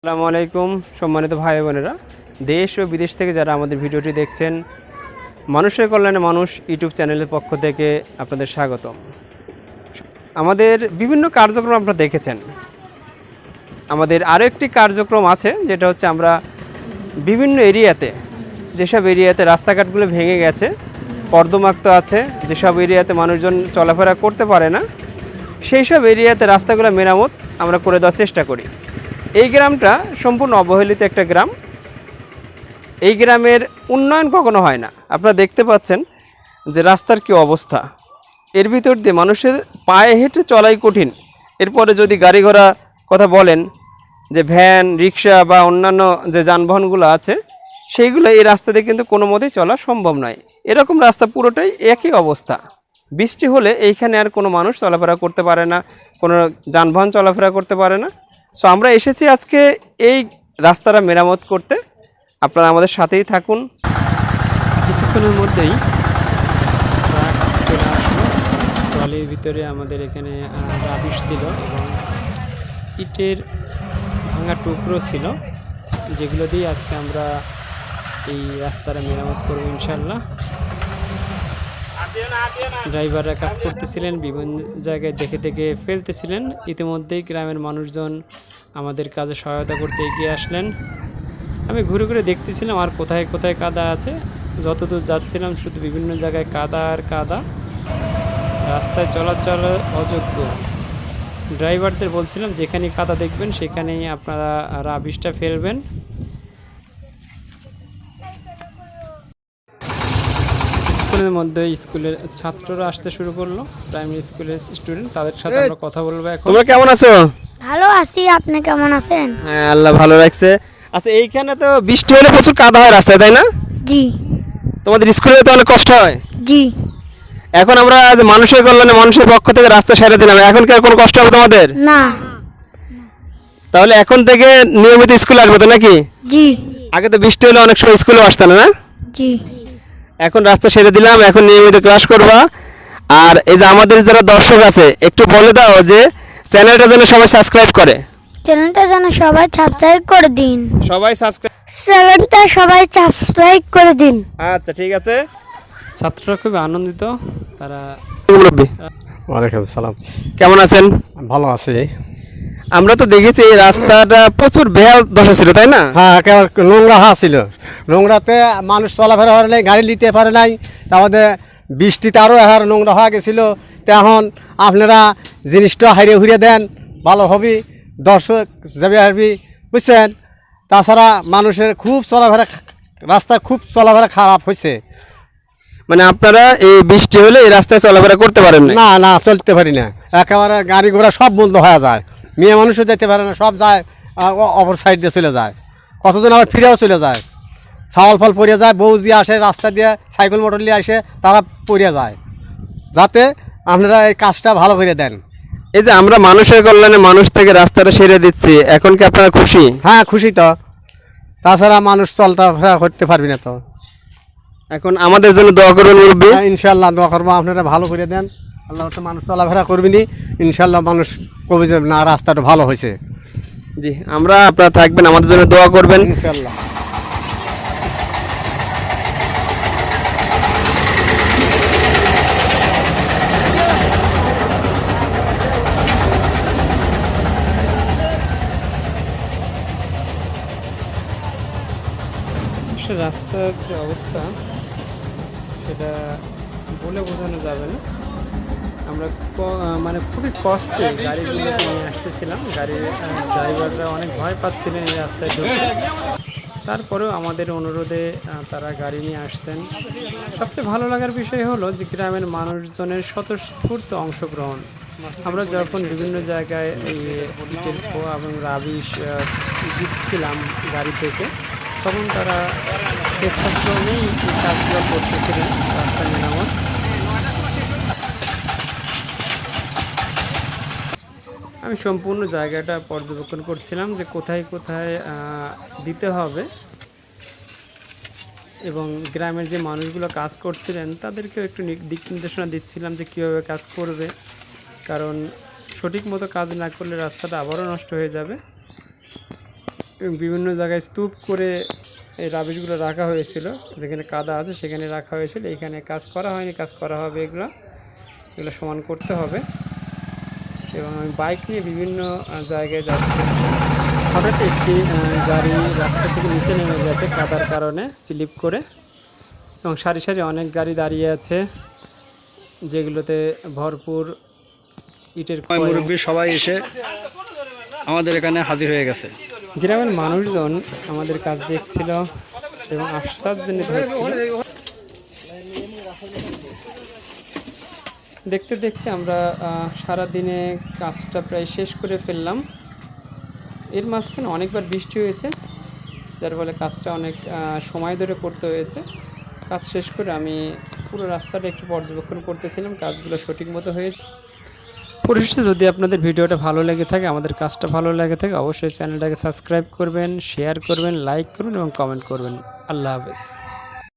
আসসালামু আলাইকুম, সম্মানিত ভাই বোনেরা। দেশ ও বিদেশ থেকে যারা আমাদের ভিডিওটি দেখছেন, মানুষের কল্যাণে মানুষ ইউটিউব চ্যানেলের পক্ষ থেকে আপনাদের স্বাগতম। আমাদের বিভিন্ন কার্যক্রম আপনারা দেখেছেন। আমাদের আরও একটি কার্যক্রম আছে, যেটা হচ্ছে আমরা বিভিন্ন এরিয়াতে, যেসব এরিয়াতে রাস্তাঘাটগুলো ভেঙে গেছে, কর্দমাক্ত আছে, যেসব এরিয়াতে মানুষজন চলাফেরা করতে পারে না সেই সব এরিয়াতে রাস্তাগুলো মেরামত আমরা করে দেওয়ার চেষ্টা করি। এই গ্রামটা সম্পূর্ণ অবহেলিত একটা গ্রাম। এই গ্রামের উন্নয়ন কখনো হয় না। আপনারা দেখতে পাচ্ছেন যে রাস্তার কি অবস্থা। এর ভিতর দিয়ে মানুষের পায়ে হেঁটে চলাই কঠিন। এরপরে যদি গাড়ি ঘোড়া কথা বলেন যে ভ্যান, রিক্সা বা অন্যান্য যে যানবাহনগুলো আছে, সেইগুলো এই রাস্তা দিয়ে কিন্তু কোনো মতেই চলা সম্ভব নয়। এরকম রাস্তা পুরোটাই একই অবস্থা। বৃষ্টি হলে এইখানে আর কোনো মানুষ চলাফেরা করতে পারে না, কোনো যানবাহন চলাফেরা করতে পারে না। সো আমরা এসেছি আজকে এই রাস্তাটা মেরামত করতে। আপনারা আমাদের সাথেই থাকুন। কিছুক্ষণের মধ্যেই চলে আসলো। ট্রলির ভিতরে আমাদের এখানে রাবিশ ছিল এবং ইটের ভাঙা টুকরো ছিল, যেগুলো দিয়ে আজকে আমরা এই রাস্তাটা মেরামত করব ইনশাল্লাহ ড্রাইভাররা কাজ করতেছিলেন, বিভিন্ন জায়গায় দেখে দেখে ফেলতেছিলেন। ইতিমধ্যেই গ্রামের মানুষজন আমাদের কাজে সহায়তা করতে এগিয়ে আসলেন। আমি ঘুরে ঘুরে দেখতেছিলাম আর কোথায় কোথায় কাদা আছে। যতদূর যাচ্ছিলাম, শুধু বিভিন্ন জায়গায় কাদা আর কাদা। রাস্তায় চলাচল অযোগ্য। ড্রাইভারদের বলছিলাম যেখানে কাদা দেখবেন, সেখানেই আপনারা রাবিশটা ফেলবেন। কিছুক্ষণের মধ্যে স্কুলের ছাত্ররা আসতে শুরু করল প্রাইমারি স্কুলের স্টুডেন্ট তাদের সাথে আমরা কথা বলব এখন। তোমরা কেমন আছো? ভালো আছি আপনি কেমন আছেন? হ্যাঁ আল্লাহ ভালো রাখছে। আচ্ছা এইখানে তো বৃষ্টি হলে প্রচুর কাদা হয় রাস্তায় তাই না? জি। তোমাদের স্কুলে তো অনেক কষ্ট হয়। জি। এখন আমরা যে মানুষের কল্যাণে মানুষের পক্ষ থেকে রাস্তা সেরে দিলাম। এখন কি আর কোনো কষ্ট হবে তোমাদের? না। তাহলে এখন থেকে নিয়মিত স্কুলে আসবে তো নাকি? জি। আগে তো বৃষ্টি হলে অনেক সময় স্কুলে আসতে না না? জি। এখন রাস্তা সেরে দিলাম এখন নিয়মিত ক্লাস করবা। আর এই যে আমাদের যারা দর্শক আছে একটু বলে দাও যে চ্যানেলটা যেন সবাই সাবস্ক্রাইব করে। চ্যানেলটা যেন সবাই সাবস্ক্রাইব করে দিন। সবাই সাবস্ক্রাইব চ্যানেলটা সবাই সাবস্ক্রাইব করে দিন। আচ্ছা ঠিক আছে। ছাত্ররা খুব আনন্দিত তারা ওয়ালাইকুম সালাম কেমন আছেন? ভালো আছি। আমরা তো দেখেছি এই রাস্তাটা প্রচুর বেহাল দশা ছিল তাই না? হ্যাঁ একেবারে নোংরা হা ছিল। নোংরাতে মানুষ চলাফেরা করে নাই গাড়ি নিতে পারে নাই। তারপরে বৃষ্টিতে আরও হার নোংরা হয়ে গেছিল। তো এখন আপনারা জিনিসটা হারিয়ে হুরিয়ে দেন ভালো হবি দর্শক যাবে হারবি বুঝছেন? তাছাড়া মানুষের খুব চলাফেরা রাস্তা খুব চলাফেরা খারাপ হয়েছে। মানে আপনারা এই বৃষ্টি হলে এই রাস্তায় চলাফেরা করতে পারেন না না না চলতে পারি না। একেবারে গাড়ি ঘোড়া সব বন্ধ হয়ে যায়। মেয়ে মানুষও যেতে পারে না সব যায় অপর সাইড দিয়ে চলে যায়। কতজন আবার ফিরেও চলে যায়। ছাওয়াল ফল পড়ে যায় বউ যে আসে রাস্তা দিয়ে সাইকেল মোটর নিয়ে আসে তারা পড়ে যায়। যাতে আপনারা এই কাজটা ভালো করে দেন। এই যে আমরা মানুষের কল্যাণে মানুষ থেকে রাস্তাটা সেরে দিচ্ছি এখন কি আপনারা খুশি? হ্যাঁ খুশি তো। তাছাড়া মানুষ চলতে করতে পারবি না তো। এখন আমাদের জন্য দোয়া করুন হ্যাঁ, ইনশাল্লাহ দোয়া করব আপনারা ভালো করে দেন। আল্লাহ তো মানুষ চলাফেরা করবিনি ইনশাল্লাহ মানুষ কবি যে না রাস্তাটা ভালো হয়েছে। জি আমরা আপনারা থাকবেন আমাদের জন্য দোয়া করবেন। ইনশাল্লাহ রাস্তার যে অবস্থা সেটা বলে বোঝানো যাবে না। আমরা মানে খুবই কষ্টে গাড়িগুলো নিয়ে আসতেছিলাম। গাড়ির ড্রাইভাররা অনেক ভয় পাচ্ছিলেন এই রাস্তায় ঢুকতে। তারপরেও আমাদের অনুরোধে তারা গাড়ি নিয়ে আসছেন। সবচেয়ে ভালো লাগার বিষয় হলো যে গ্রামের মানুষজনের স্বতঃস্ফূর্ত অংশগ্রহণ। আমরা যখন বিভিন্ন জায়গায় এই ইটের এবং রাবিশ দিচ্ছিলাম গাড়ি থেকে, তখন তারা স্বেচ্ছাশ্রমেই কাজগুলো করতেছিলেন রাস্তা মেরামত আমি সম্পূর্ণ জায়গাটা পর্যবেক্ষণ করছিলাম যে কোথায় কোথায় দিতে হবে। এবং গ্রামের যে মানুষগুলো কাজ করছিলেন, তাদেরকেও একটু দিক নির্দেশনা দিচ্ছিলাম যে কীভাবে কাজ করবে। কারণ সঠিক মতো কাজ না করলে রাস্তাটা আবারও নষ্ট হয়ে যাবে। বিভিন্ন জায়গায় স্তূপ করে এই রাবিশগুলো রাখা হয়েছিল। যেখানে কাদা আছে, সেখানে রাখা হয়েছিল। এখানে কাজ করা হয়নি, কাজ করা হবে এগুলো। এগুলো সমান করতে হবে। এবং আমি বাইক নিয়ে বিভিন্ন জায়গায় যাচ্ছি। হঠাৎ একটি গাড়ি রাস্তা থেকে নিচে নেমে গেছে কাদার কারণে স্লিপ করে এবং সারি সারি অনেক গাড়ি দাঁড়িয়ে আছে যেগুলোতে ভরপুর ইটের মুরব্বী সবাই এসে আমাদের এখানে হাজির হয়ে গেছে। গ্রামের মানুষজন আমাদের কাজ দেখছিল এবং আশ্বাসজনিত হচ্ছিল দেখতে দেখতে আমরা সারা দিনে কাজটা প্রায় শেষ করে ফেললাম। এর মাঝখানে অনেকবার বৃষ্টি হয়েছে, যার ফলে কাজটা অনেক সময় ধরে করতে হয়েছে। কাজ শেষ করে আমি পুরো রাস্তাটা একটু পর্যবেক্ষণ করতেছিলাম, কাজগুলো সঠিক মতো হয়েছে। পরিশেষে যদি আপনাদের ভিডিওটা ভালো লেগে থাকে, আমাদের কাজটা ভালো লেগে থাকে, অবশ্যই চ্যানেলটাকে সাবস্ক্রাইব করবেন, শেয়ার করবেন, লাইক করবেন এবং কমেন্ট করবেন। আল্লাহ হাফেজ।